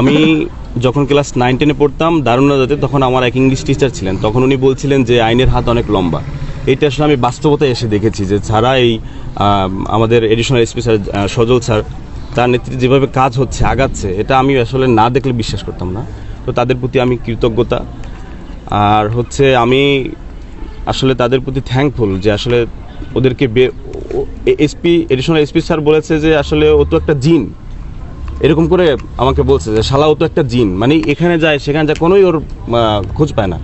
আমি যখন class nine, টেনে পড়তাম দারুণাদাতে তখন আমার এক ইংলিশ টিচার ছিলেন। তখন উনি বলছিলেন যে, আইনের হাত অনেক লম্বা। এটা আসলে আমি বাস্তবতায় এসে দেখেছি যে ছাড়া এই আমাদের additional SP sir Sajal sir, তার নেতৃত্বে যেভাবে কাজ হচ্ছে, আগাচ্ছে, এটা আমি আসলে না দেখলে বিশ্বাস করতাম না। তো তাদের প্রতি আমি কৃতজ্ঞতা। আর হচ্ছে আমি আসলে তাদের প্রতি থ্যাঙ্কফুল যে, আসলে ওদেরকে এসপি এডিশনাল এসপি স্যার বলেছে যে, আসলে ও তো একটা জিন। এরকম করে আমাকে বলছে যে শালাও তো একটা জিন। মানে এখানে যায়, সেখানে যায়, কোনোই ওর খোঁজ পায় না।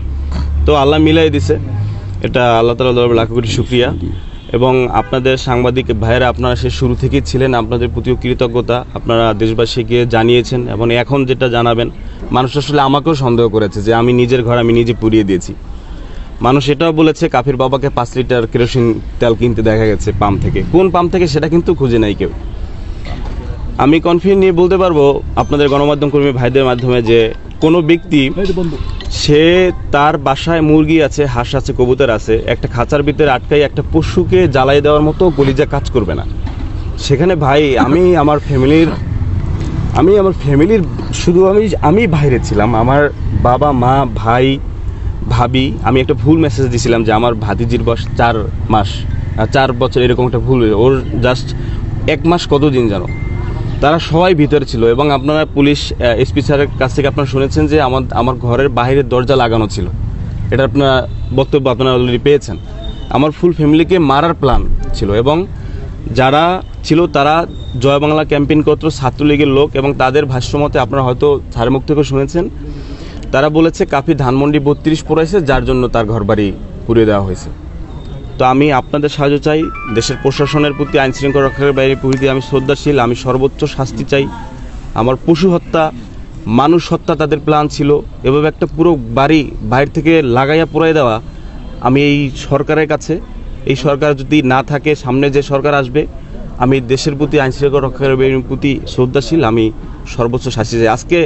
তো আল্লাহ মিলাই দিছে। এটা আল্লাহ তালা দরবার লাখ কোটি শুক্রিয়া। এবং আপনাদের সাংবাদিক ভাইয়েরা, আপনারা সে শুরু থেকেই ছিলেন, আপনাদের প্রতিও কৃতজ্ঞতা। আপনারা দেশবাসীকে জানিয়েছেন এবং এখন যেটা জানাবেন, মানুষ আসলে আমাকেও সন্দেহ করেছে যে, আমি নিজের ঘর আমি নিজে পুড়িয়ে দিয়েছি। মানুষ এটাও বলেছে, কাফির বাবাকে পাঁচ লিটার কেরোসিন তেল কিনতে দেখা গেছে পাম্প থেকে। কোন পাম্প থেকে, সেটা কিন্তু খুঁজে নাই কেউ। আমি কনফিডেন্ট নিয়ে বলতে পারব আপনাদের গণমাধ্যম কর্মী ভাইদের মাধ্যমে যে কোনো ব্যক্তি সে তার বাসায় মুরগি আছে হাঁস আছে কবুতর আছে একটা খাঁচার ভিতরে আটকাই একটা পশুকে জ্বালাই দেওয়ার মতো কলিজা কাজ করবে না। সেখানে ভাই আমি আমার ফ্যামিলির আমি আমার ফ্যামিলির শুধু আমি আমি বাইরে ছিলাম। আমার বাবা মা ভাই ভাবি আমি একটা ভুল মেসেজ দিয়েছিলাম যে আমার ভাতিজির বয়স চার মাস চার বছর এরকম একটা ভুল হয়েছে। ওর জাস্ট এক মাস কতদিন জানো? তারা সবাই ভিতরে ছিল এবং আপনারা পুলিশ এসপি স্যারের কাছ থেকে আপনারা শুনেছেন যে আমার আমার ঘরের বাইরের দরজা লাগানো ছিল। এটা আপনার বক্তব্য আপনারা অলরেডি পেয়েছেন। আমার ফুল ফ্যামিলিকে মারার প্ল্যান ছিল এবং যারা ছিল তারা জয় বাংলা ক্যাম্পেইন করতো, ছাত্রলীগের লোক এবং তাদের ভাষ্যমতে আপনারা হয়তো স্যারের মুখ থেকে শুনেছেন, তারা বলেছে, কাফি ধানমন্ডি বত্রিশ পড়েছে যার জন্য তার ঘরবাড়ি পুড়িয়ে দেওয়া হয়েছে। তো আমি আপনাদের সাহায্য চাই, দেশের প্রশাসনের প্রতি, আইন শৃঙ্খলা রক্ষার বাইরে প্রতি আমি শ্রদ্ধাশীল, আমি সর্বোচ্চ শাস্তি চাই। আমার পশু হত্যা, মানুষ হত্যা তাদের প্ল্যান ছিল। এভাবে একটা পুরো বাড়ি বাইরে থেকে লাগাইয়া পুরাই দেওয়া আমি এই সরকারের কাছে। এই সরকার যদি না থাকে, সামনে যে সরকার আসবে, আমি দেশের প্রতি, আইন শৃঙ্খলা রক্ষার প্রতি শ্রদ্ধাশীল, আমি সর্বোচ্চ শাস্তি চাই। আজকে